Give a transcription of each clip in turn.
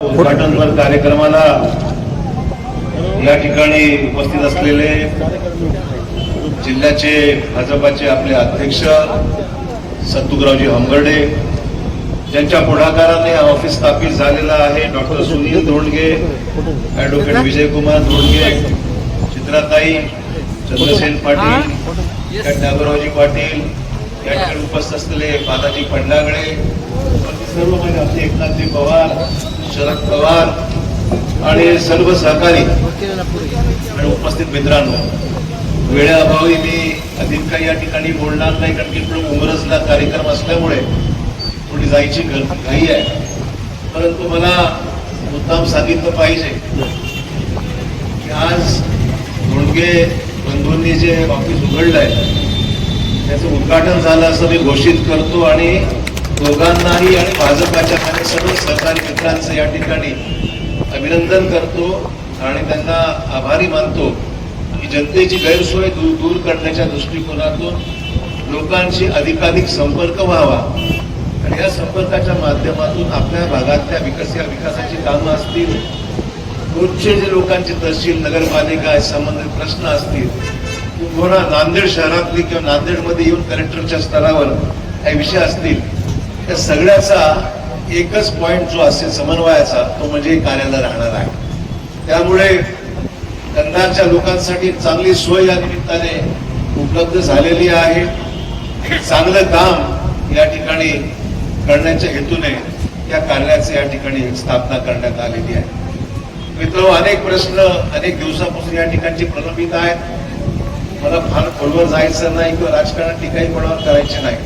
उद्घाटनपर कार्यक्रमाला या ठिकाणी उपस्थित असलेले जिल्ह्याचे भाजपाचे आपले अध्यक्ष सत्तुकरावजी हंबर्डे ज्यांच्या पुढाकाराने हा ऑफिस स्थापित झालेला आहे. डॉक्टर सुनील धोंडगे ऍडव्होकेट विजयकुमार धोंडगे चित्राताई चंद्रसेन पाटील डागरावजी पाटील या ठिकाणी उपस्थित असलेले बालाजी पंडागळे सर्व म्हणजे आपले एकनाथजी पवार शरद पवार आणि सर्व सहकारी आणि उपस्थित मित्रांनो वेळेअभावी मी अधिक काही या ठिकाणी बोलणार नाही कारण की इकडून उमरसला कार्यक्रम असल्यामुळे थोडी जायची गर- घाई आहे. परंतु मला मुद्दाम सांगितलं पाहिजे की आज धोंडगे बंधूंनी जे ऑफिस उघडलं आहे त्याचं उद्घाटन झालं असं मी घोषित करतो आणि दोघांनाही आणि भाजपाच्या आणि सर्व सहकारी मित्रांचं या ठिकाणी अभिनंदन करतो आणि त्यांना आभारी मानतो की जनतेची गैरसोय दूर दूर करण्याच्या दृष्टिकोनातून लोकांशी अधिकाधिक संपर्क व्हावा. आणि या संपर्काच्या माध्यमातून आपल्या भागातल्या विकस या विकासाची कामं असतील. रोजचे जे लोकांचे तहसील नगरपालिका संबंधित प्रश्न असतील किंवा नांदेड शहरातली किंवा नांदेडमध्ये येऊन कलेक्टरच्या स्तरावर काही विषय असतील त्या सगळ्याचा एकच पॉइंट जो असेल समन्वयाचा तो म्हणजे कार्याला राहणार आहे. त्यामुळे कंधारच्या लोकांसाठी चांगली सोय या निमित्ताने उपलब्ध झालेली आहे. चांगलं काम या ठिकाणी करण्याच्या हेतूने या कार्यालयाची या ठिकाणी स्थापना करण्यात आलेली आहे. मित्र अनेक प्रश्न अनेक दिवसापासून या ठिकाणचे प्रलंबित आहेत. मला फार खोलवर जायचं नाही किंवा राजकारणात टीकाही कोणावर करायची नाही.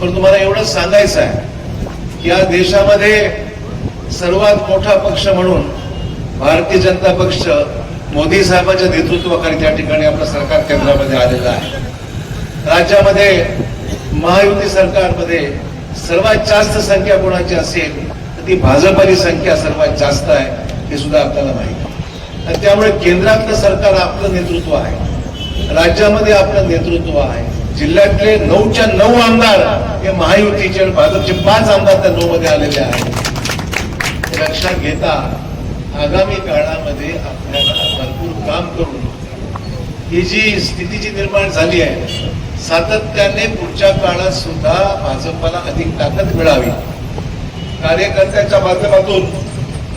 पण तुम्हाला एवढंच सांगायचं आहे की या देशामध्ये सर्वात मोठा पक्ष म्हणून भारतीय जनता पक्ष मोदी साहेबांच्या नेतृत्वाखाली त्या ठिकाणी आपलं सरकार केंद्रामध्ये आलेलं आहे. राज्यामध्ये महायुती सरकारमध्ये सर्वात जास्त संख्या कोणाची असेल तर ती भाजपाची संख्या सर्वात जास्त आहे हे सुद्धा आपल्याला माहिती आहे. आणि त्यामुळे केंद्रातलं सरकार आपलं नेतृत्व आहे. राज्यामध्ये आपलं नेतृत्व आहे. जिल्ह्यातले नऊच्या नऊ आमदार हे महायुतीचे आणि भाजपचे पाच आमदार त्या नऊ मध्ये आलेले आहेत. लक्षात घेता आगामी काळामध्ये आपल्याला भरपूर काम करून ही जी स्थिती जी निर्माण झाली आहे सातत्याने पुढच्या काळात सुद्धा भाजपला अधिक ताकद मिळावी. कार्यकर्त्यांच्या माध्यमातून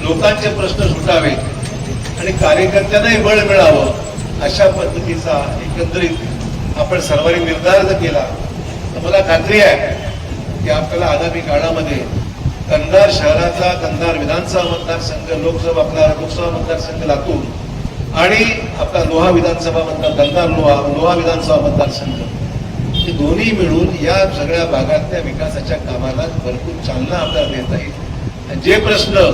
लोकांचे प्रश्न सुटावेत आणि कार्यकर्त्यांनाही बळ मिळावं अशा पद्धतीचा एकंदरीत आपण सर्वांनी निर्धार जर केला. तर मला खात्री आहे की आपल्याला आगामी काळामध्ये कंधार शहराचा कंधार विधानसभा मतदारसंघ लोकसभा आपला लोकसभा मतदारसंघ लातूर आणि आपला लोहा विधानसभा मतदार कंधार लोहा लोहा विधानसभा मतदारसंघ. हे दोन्ही मिळून या सगळ्या भागातल्या विकासाच्या कामाला भरपूर चालना आपल्याला देता येईल. आणि जे प्रश्न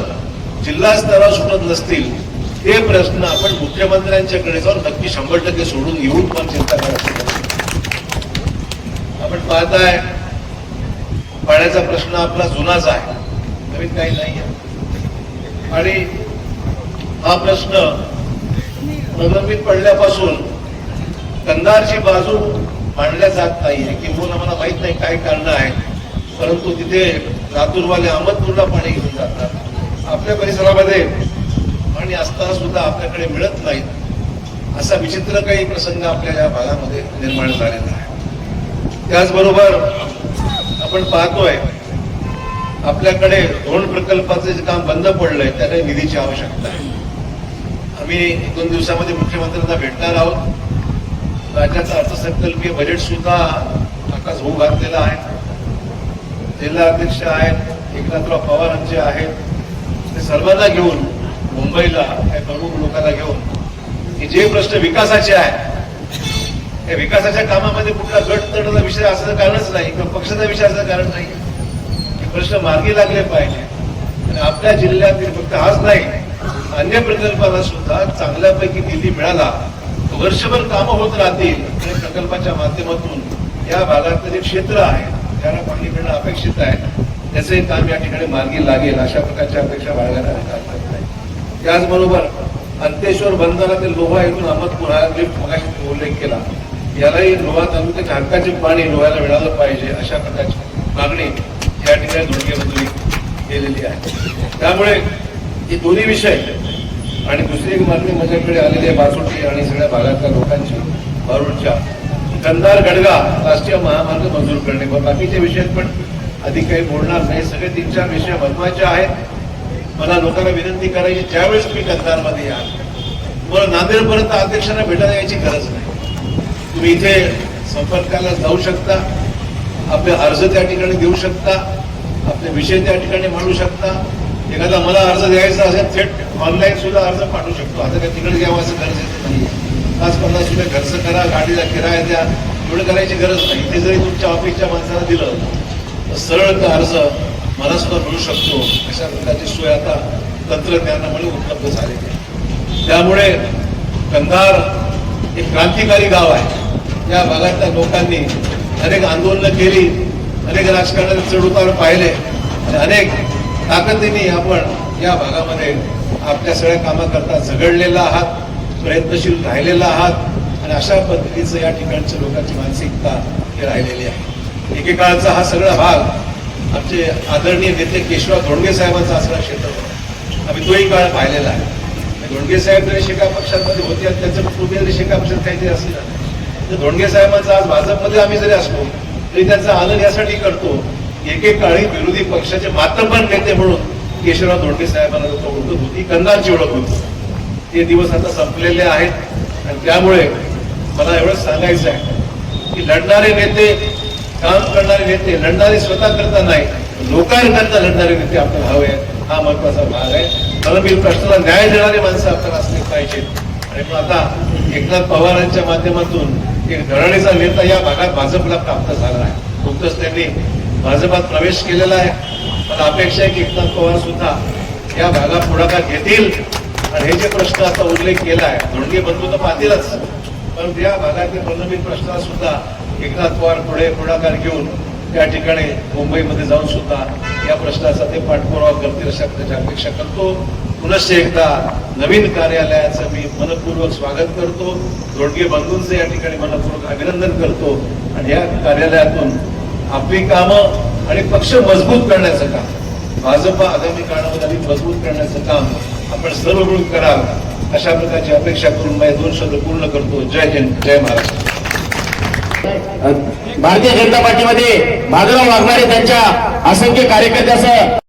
जिल्हा स्तरावर सुटत नसतील ते प्रश्न आपण मुख्यमंत्र्यांच्याकडे जाऊन नक्की शंभर टक्के सोडून घेऊन पण चिंता करायची. पाहताय. पाण्याचा प्रश्न आपला जुनाच आहे. नवीन काही नाही आहे आणि हा प्रश्न प्रलंबित पडल्यापासून कंधारची बाजू मांडल्या जात नाहीये. किंवा मला माहीत नाही काय कारण आहे परंतु तिथे लातूरवाले अहमदपूरला पाणी घेऊन जातात. आपल्या परिसरामध्ये पाणी असताना सुद्धा आपल्याकडे मिळत नाहीत. असा विचित्र काही प्रसंग आपल्या या भागामध्ये निर्माण झालेला आहे. त्याचबरोबर आपण पाहतोय आपल्याकडे धोरण प्रकल्पाचं जे काम बंद पडलंय त्याला निधीची आवश्यकता आहे. आम्ही एक दोन दिवसामध्ये मुख्यमंत्र्यांना भेटणार आहोत. राज्याचा अर्थसंकल्पीय बजेट सुद्धा आकाश होऊ घातलेला आहे. जिल्हा अध्यक्ष आहेत एकनाथराव पवारांचे आहेत. ते सर्वांना घेऊन मुंबईला काही प्रमुख लोकांना घेऊन की जे प्रश्न विकासाचे आहेत विकासाच्या कामामध्ये कुठला गट तडचा विषय असं कारणच नाही किंवा पक्षाचा विषय असं कारण नाही. प्रश्न मार्गी लागले पाहिजे. आणि आपल्या जिल्ह्यातील फक्त हाच नाही अन्य प्रकल्पाला सुद्धा चांगल्यापैकी निधी मिळाला. वर्षभर कामं होत राहतील प्रकल्पाच्या माध्यमातून या भागातलं जे क्षेत्र आहे त्याला पाणी मिळणं अपेक्षित आहे त्याचे काम या ठिकाणी मार्गी लागेल अशा प्रकारच्या अपेक्षा बाळगायला नाही त्याचबरोबर अंतेश्वर बंदरातील लोहा येथून अहमदपूर हा लिफ्ट मगाशी उल्लेख केला. यालाही लोहा तालुक्यात हक्काचे पाणी लोह्याला मिळालं पाहिजे अशा प्रकारची मागणी या ठिकाणी धोडके केलेली आहे. त्यामुळे हे दोन्ही विषय आणि दुसरी एक मागणी माझ्याकडे आलेली आहे बासुटी आणि सगळ्या भागातल्या लोकांची बारूडच्या कंधार गडगा राष्ट्रीय महामार्ग मंजूर करणे. व बाकीचे विषय पण अधिक काही बोलणार नाही. सगळे तीन चार विषय महत्त्वाचे आहेत. मला लोकांना विनंती करायची ज्यावेळेस मी कंधारमध्ये या मला नांदेडपर्यंत अध्यक्षांना भेटायला यायची गरज नाही. तुम्ही इथे संपर्काला जाऊ शकता आपले अर्ज त्या ठिकाणी देऊ शकता आपले विषय त्या ठिकाणी मांडू शकता. एखादा मला अर्ज द्यायचा असेल थेट ऑनलाईन सुद्धा अर्ज पाठवू शकतो. आता काय तिकडे घ्यावं असं गरजेचं नाही पाच पन्नास रुपये खर्च करा गाडीला किराया द्या एवढं करायची गरज नाही. ते जरी तुमच्या ऑफिसच्या माणसाला दिलं तर सरळ तो अर्ज मला सुद्धा मिळू शकतो. अशा प्रकारची सोय आता तंत्रज्ञानामुळे उपलब्ध झालेली आहे. त्यामुळे कंधार एक क्रांतिकारी गाव आहे. या भागातल्या लोकांनी अनेक आंदोलनं केली अनेक राजकारणाचे चढउतार पाहिले आणि अनेक ताकदीने आपण या भागामध्ये आपल्या सगळ्या कामाकरता झगडलेला आहात प्रयत्नशील राहिलेला आहात आणि अशा पद्धतीचं या ठिकाणच्या लोकांची मानसिकता हे राहिलेली आहे. एकेकाळचा हा सगळा भाग आमचे आदरणीय नेते केशवा धोंडगे साहेबांचा असणारा क्षेत्र होता. आम्ही तोही काळ पाहिलेला आहे. धोंडगे साहेब जरी शेका पक्षामध्ये होते आणि त्यांचं कुटुंबीय जरी शेका पक्षात काहीतरी असलं म्हणजे धोंडगे साहेबांचा आज भाजपमध्ये आम्ही जरी असलो तरी त्यांचा आनंद यासाठी करतो. एकेकाळी विरोधी पक्षाचे मातब्बर नेते म्हणून केशवराव धोंडगे साहेबांना ओळखत होती कंदारची ओळख होती ते दिवस आता संपलेले आहेत. आणि त्यामुळे मला एवढंच सांगायचं आहे की लढणारे नेते काम करणारे नेते लढणारे स्वतः करता नाही लोकांकरता लढणारे नेते आपल्याला हवे आहेत हा महत्त्वाचा भाग आहे. प्रलंबित प्रश्नाला न्याय देणारे माणसं आपल्याला असले पाहिजेत. आणि मग आता एकनाथ पवारांच्या माध्यमातून एक धरणीचा नेता या भागात भाजपला प्राप्त झाला आहे नुकतंच त्यांनी भाजपात प्रवेश केलेला आहे. मला अपेक्षा आहे की एकनाथ पवार सुद्धा या भागात पुढाकार घेतील. आणि हे जे प्रश्न आता उल्लेख केला आहे धोंडगे बंधू तर पाहतीलच. पण या भागातील प्रलंबित प्रश्नाला सुद्धा एकनाथ पवार पुढे पुढाकार घेऊन त्या ठिकाणी मुंबईमध्ये जाऊन सुद्धा या प्रश्नाचा ते पाठपुरावा करतील अशा त्याची अपेक्षा करतो. पुनश्च एकदा नवीन कार्यालयाचं मी मनपूर्वक स्वागत करतो. धोंडगे बंधूंचं या ठिकाणी मनपूर्वक अभिनंदन करतो. आणि या कार्यालयातून आपली कामं आणि पक्ष मजबूत करण्याचं काम भाजप आगामी काळामध्ये अधिक मजबूत करण्याचं काम आपण सर्व मिळून करावं अशा प्रकारची अपेक्षा करून माझे दोन शब्द पूर्ण करतो. जय हिंद जय महाराष्ट्र. भारतीय जनता पार्टीमध्ये माधवराव वाघमारे त्यांच्या असंख्य कार्यकर्त्यासह